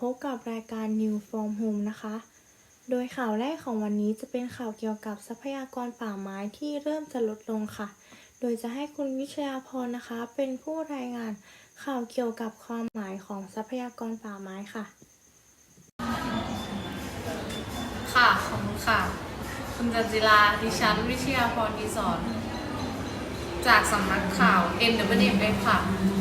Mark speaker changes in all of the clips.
Speaker 1: พบกับรายการ New From Home นะคะ โดยข่าวแรกของวันนี้จะเป็นข่าวเกี่ยวกับทรัพยากรป่าไม้ที่เริ่มจะลดลงค่ะ โดยจะให้คุณวิชยาพรนะคะ เป็นผู้รายงานข่าวเกี่ยวกับความหมายของทรัพยากรป่าไม้ค่ะ
Speaker 2: ค่ะ ขอบคุณค่ะ คุณจันจิลาดิฉันวิชยาพรดีสอน จากสำนักข่าว n w m ค่ะ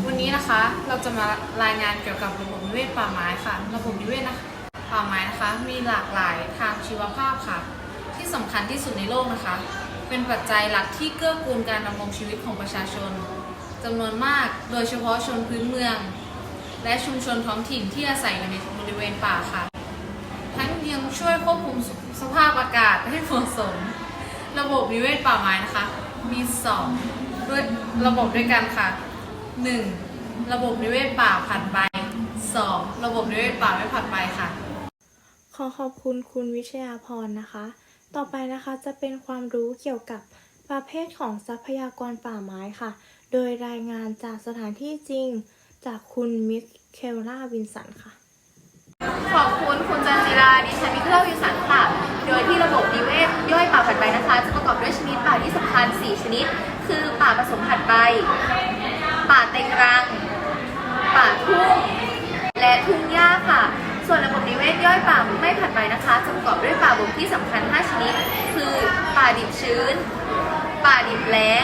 Speaker 2: วันนี้นะคะเราจะมารายงานเกี่ยวกับระบบนิเวศป่าไม้ค่ะ ระบบนิเวศนะคะป่าไม้นะคะมีหลากหลายทางชีวภาพค่ะ ที่สำคัญที่สุดในโลกนะคะ เป็นปัจจัยหลักที่เกื้อกูลการดำรงชีวิตของประชาชนจำนวนมาก โดยเฉพาะชนพื้นเมือง และชุมชนท้องถิ่นที่อาศัยอยู่ในบริเวณป่าค่ะ ทั้งยังช่วยควบคุมสภาพอากาศให้เหมาะสม ระบบนิเวศป่าไม้นะคะ มีสอง ด้วยระบบด้วยกันค่ะ 1. ระบบนิเวศป่าผัดใบ 2. ระบบนิเวศป่าไม่ผัดใบค่ะ
Speaker 1: ขอขอบคุณคุณวิชยาพรนะคะ ต่อไปนะคะจะเป็นความรู้เกี่ยวกับประเภทของทรัพยากรป่าไม้ค่ะ โดยรายงานจากสถานที่จริงจากคุณมิเคลล่าวินสันค่ะ
Speaker 3: ขอบคุณคุณจันจิราดิฉันมิเคลวิสันค่ะ โดยที่ระบบนิเว ผสมผัดใบ ป่าเต็งรัง ป่าทุ่ง และทุ่งหญ้าค่ะ ส่วนระบบนิเวศย่อยป่าไม่ผัดใบนะคะจะประกอบด้วยป่าบกที่สำคัญ 5 ชนิด คือป่าดิบชื้น ป่าดิบแล้ง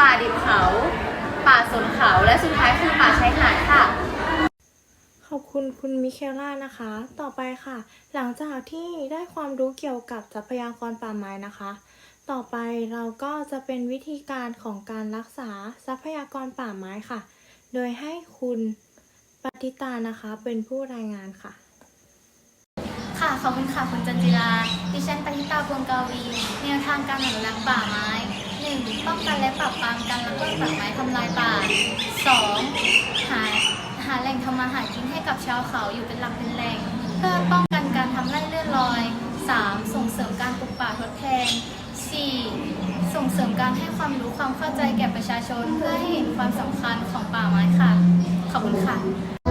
Speaker 3: ป่าดิบเขา ป่าสนเขาและสุดท้ายคือป่าชายหาดค่ะ
Speaker 1: ขอบคุณคุณมิเคล่านะคะ ต่อไปค่ะ หลังจากที่ได้ความรู้เกี่ยวกับทรัพยากรป่าไม้นะคะ ต่อไปเราก็จะเป็นวิธีการของการรักษาทรัพยากรป่าไม้ค่ะ โดยให้คุณปฏิตานะคะเป็นผู้รายงานค่ะ
Speaker 4: ค่ะขอบคุณค่ะคุณจันจิราดิฉันปณิตาพวงกาวีแนวทางการอนุรักษ์ป่าไม้ 1. ป้องกันและปราบปรามการลักลอบตัดไม้ทำลายป่า 2. หาหาแหล่งทำมาหากินให้กับชาวเขาอยู่เป็นหลักเป็นแหล่ง เพื่อป้องกันการทำไร่เลื่อนลอย 3. ส่งเสริมการปลูกป่าทดแทน เสริมการให้ความรู้ความเข้าใจแก่ประชาชน เพื่อให้เห็นความสำคัญของป่าไม้ค่ะ ขอบคุณค่ะ